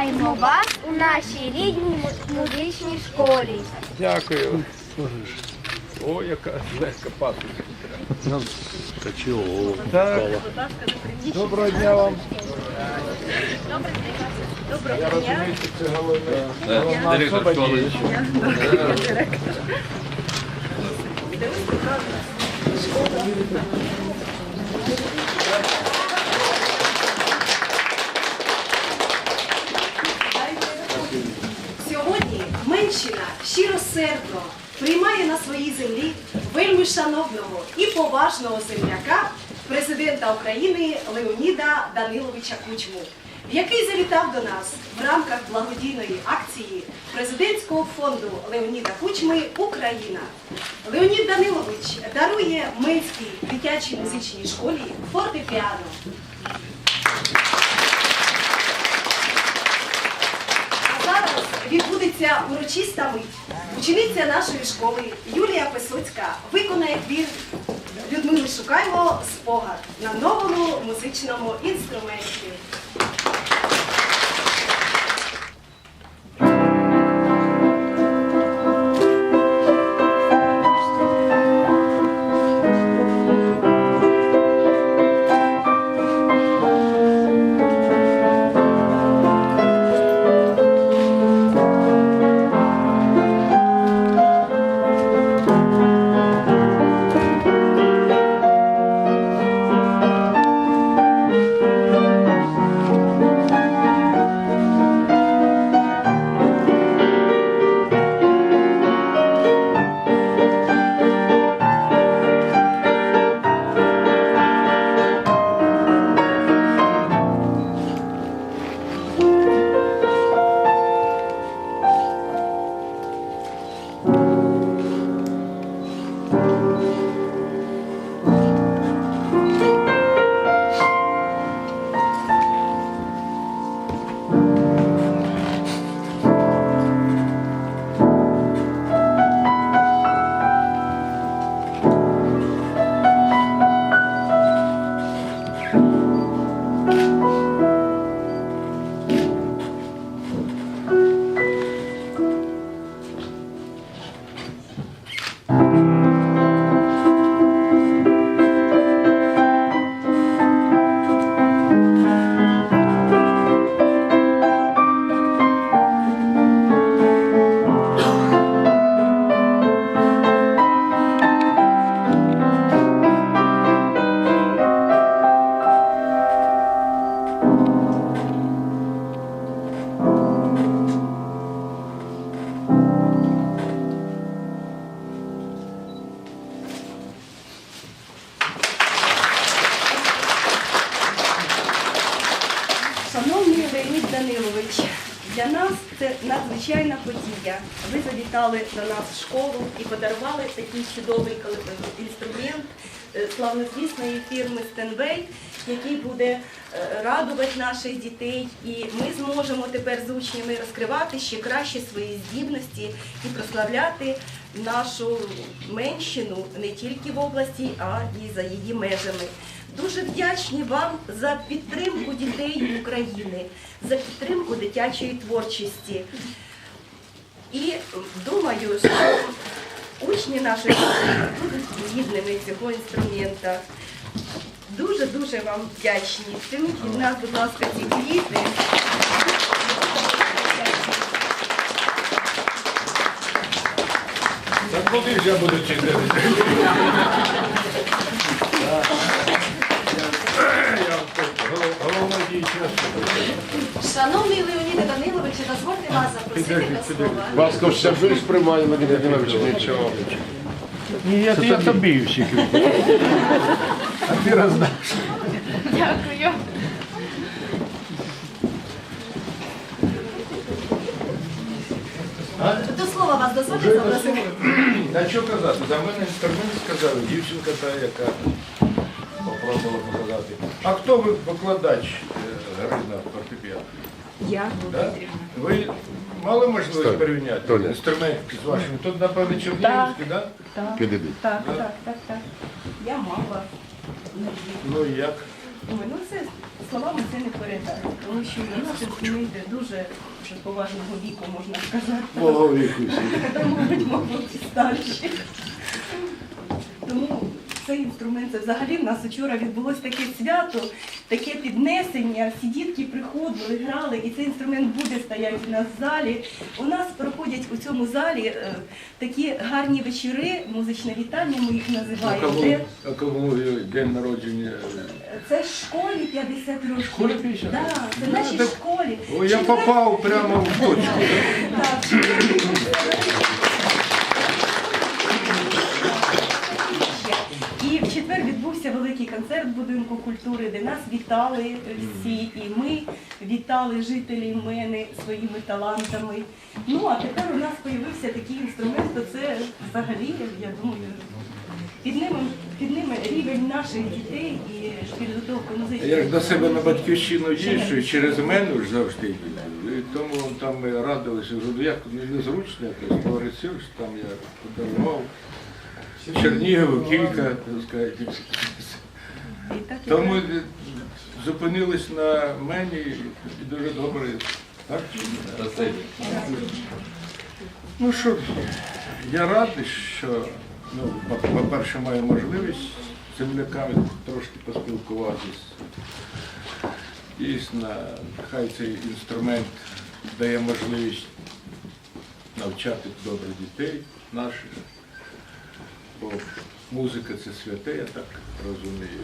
Вітаємо вас у нашій рідній музичній школі. Дякую. О, яка легка пасочка. Та чого? Так. Доброго дня вам. Я розумію, що це головне. головна Директор особа школи. Сьогодні щиросердно приймає на своїй землі вельми шановного і поважного земляка, президента України Леоніда Даниловича Кучму, який завітав до нас в рамках благодійної акції президентського фонду Леоніда Кучми Україна. Леонід Данилович дарує Менській дитячій музичній школі фортепіано. А зараз відбудеться урочиста мить. Учениця нашої школи Юлія Писоцька виконає твір Людмили Шукаймо спогад на новому музичному інструменті. Подія. Ви завітали до нас в школу і подарували такий чудовий кол- інструмент е, славнозвісної фірми Стенвей, який буде е, радувати наших дітей. І ми зможемо тепер з учнями розкривати ще краще свої здібності і прославляти нашу менщину не тільки в області, а і за її межами. Дуже вдячні вам за підтримку дітей України, за підтримку дитячої творчості. І думаю, що учні школи будуть гідними цього інструмента. Дуже-дуже вам вдячні. Прийміть від нас, будь ласка, ці квіти. Так куди ж я буду чекати? Шановний Леоніде Даниловичу, дозвольте вас запросити до слова. Вас то все більш приймає, Леонід Владимирович, нічого. Ні, я, я тобі всіх. А ти роздаш. Дякую. До слова вас дозвольте запросити. Та що казати? За мене інструмент сказали, дівчинка та, яка попробувала показати. А хто ви викладач е, гри на фортепіано? Я Да? Ви мали можливість порівняти Толя. інструмент з вашим? Тут, напевно, Чернігівський, так? Так, Підійди. так, так, так, так. Я мала. Ну і як? Ой, ну це словами це не передати, тому що нас інструмент йде дуже вже поважного віку, можна сказати. Мого віку всі. Та, мабуть, мабуть, і старші. Тому цей інструмент, це взагалі в нас вчора відбулося таке свято, таке піднесення. Всі дітки приходили, грали, і цей інструмент буде стояти у нас в залі. У нас проходять у цьому залі е, такі гарні вечори, музичне вітання, ми їх називаємо. а кому день народження? Це ж школі 50 років. Школі 50? Да, це нашій так- школі. О, я попав прямо в точку. Великий концерт в будинку культури, де нас вітали всі, і ми вітали жителів мене своїми талантами. Ну а тепер у нас з'явився такий інструмент, то це взагалі, я думаю, підніме, підніме рівень наших дітей і підготовку музичної. Я ж до себе на батьківщину їжджу, і через мене ж завжди їду. І тому там ми радилися, ну як ну, незручно якось, говорить, що там я подарував. Чернігову кілька, так сказати. Тому зупинились на мені і дуже добре. Так? чи ні? Ну що, я радий, що ну, по- по-перше, маю можливість з земляками трошки поспілкуватись. Дійсно, хай цей інструмент дає можливість навчати добре дітей наших. Бо музика це святе, я так розумію.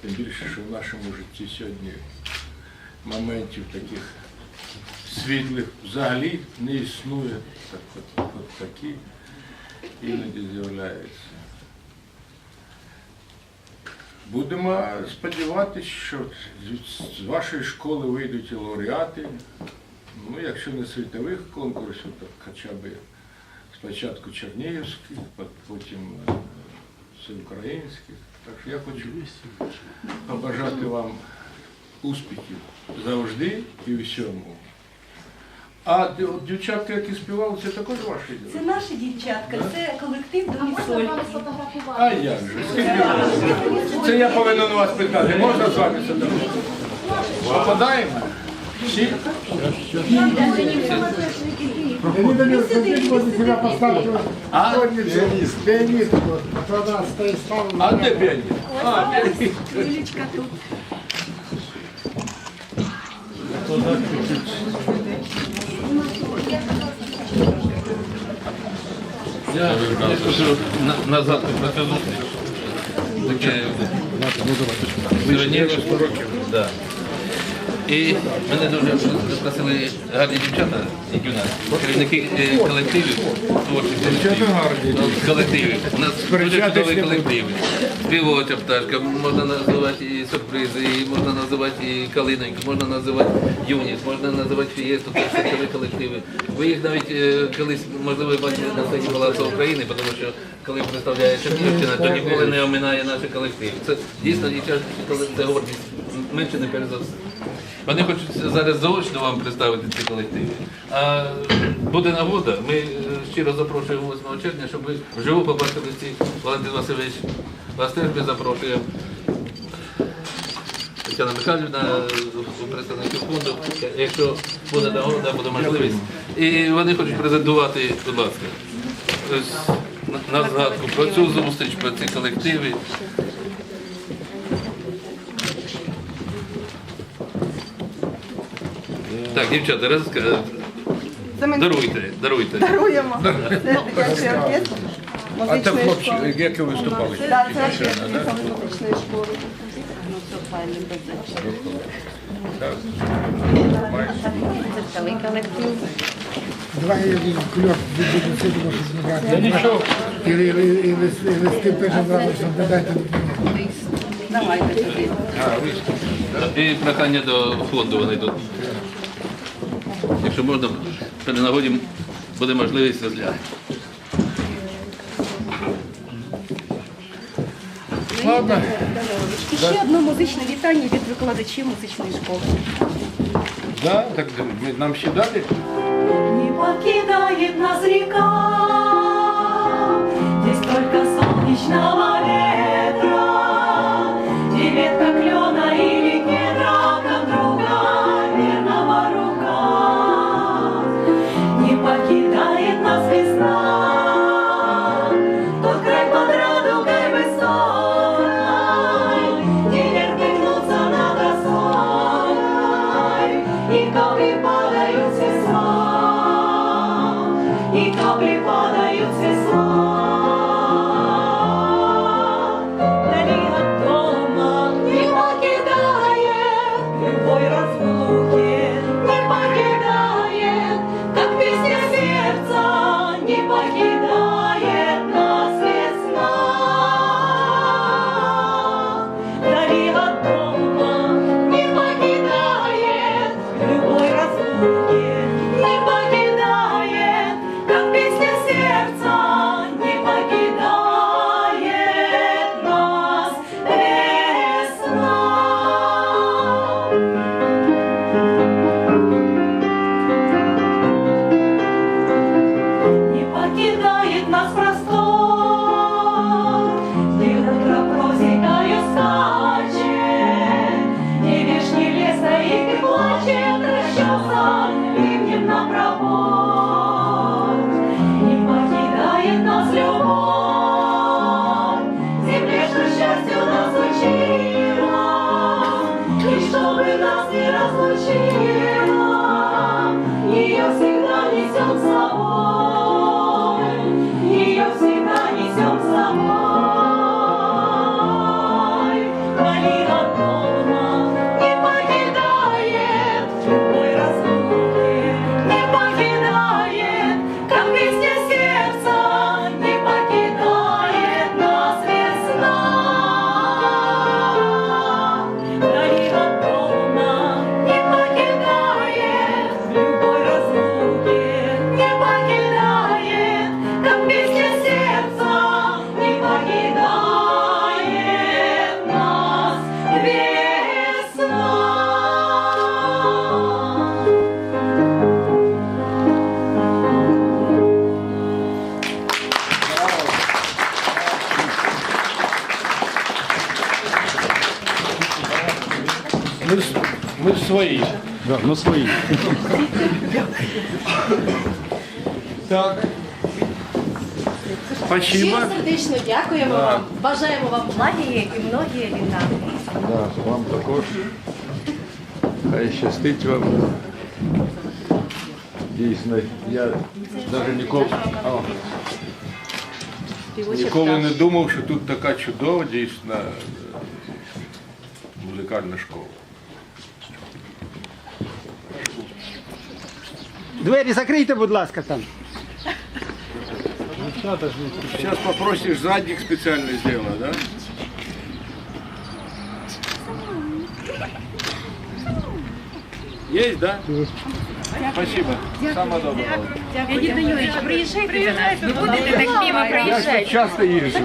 Тим більше, що в нашому житті сьогодні моментів таких світлих взагалі не існує. Так, от, от такі іноді з'являються. Будемо сподіватися, що з- з вашої школи вийдуть і лауреати. Ну, якщо не світових конкурсів, то хоча б спочатку Чернігівських, потім е, всеукраїнських. Так що я хочу побажати вам успіхів завжди і всьому. А дівчатка, які співали, це також ваші Це наші дівчатка, це колектив до А як же? Це я повинен у вас питати. Можна з вами сфотографувати? Попадаємо? Всі? А? Пианист, пианист, вот, а тогда стоит стал А де піаніст? А, піаніст. Юлічка тут. Я, я хочу на, назад прокинути. Таке сувенір. Да. І мене дуже запросили гарні дівчата, які у нас, керівники е, колективів, творчих колективів. колективів. У нас дуже чудові колективи. Співоча пташка, можна називати і сюрпризи, і можна називати і калиноньку, можна називати юніт, можна називати фієсту, це все чудові колективи. Ви їх навіть е, колись, можливо, бачили на сцені Палацу України, тому що коли представляє Чернігівщина, то ніколи не оминає наші колективи. Це дійсно це гордість Меншини перш за все. Вони хочуть зараз заочно вам представити ці колективи. А буде нагода, ми е, щиро запрошуємо 8 червня, щоб ви вживу побачили ці Валентин Васильович. Вас теж ми запрошуємо. Тетяна Михайлівна, е, представників фонду, якщо буде нагода, буде можливість. І вони хочуть презентувати, будь ласка, на згадку про цю зустріч, про ці колективи. Так, дівчата, розкажіть. Даруйте, даруйте. Даруємо. Це дитячий оркестр А це музичної хлопці, школи. які виступали? Так, це оркестр музичної школи. Так. Маєш? Давай я їм кльош буду сидіти, щоб не І, і, і, і, листи- і листи пишемо зразу, щоб не дайте. А, виступ. І прохання до фонду вони йдуть. Якщо можна, при нагоді буде можливість розглянути. Ладно. І ще одне музичне вітання від викладачів музичної школи. Да, так ми- нам ще дати? Не покидает нас река, Здесь только солнечного ветра, свої. Да, ну свої. Так. Спасибо. Щиро сердечно дякуємо вам. Бажаємо вам Магії і многії літа. Да, вам також. Хай щастить вам. Дійсно, я навіть ніколи. О, Ніколи не думав, що тут така чудова, дійсно е, музикальна школа. Двері закрийте, будь ласка, там. Сейчас попросишь задник специально сделать, да? Есть, да? Спасибо. Самое доброе. Леонід Данилович, приїжджайте до нас. Ви будете так мимо Я приїжджати. тут часто їжджу.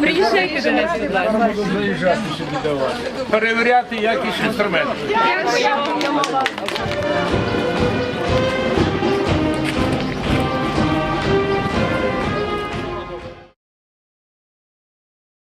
Приїжджайте до нас, будь ласка. Буду заїжджати сюди до вас. Перевіряти якість інструментів. Дякую.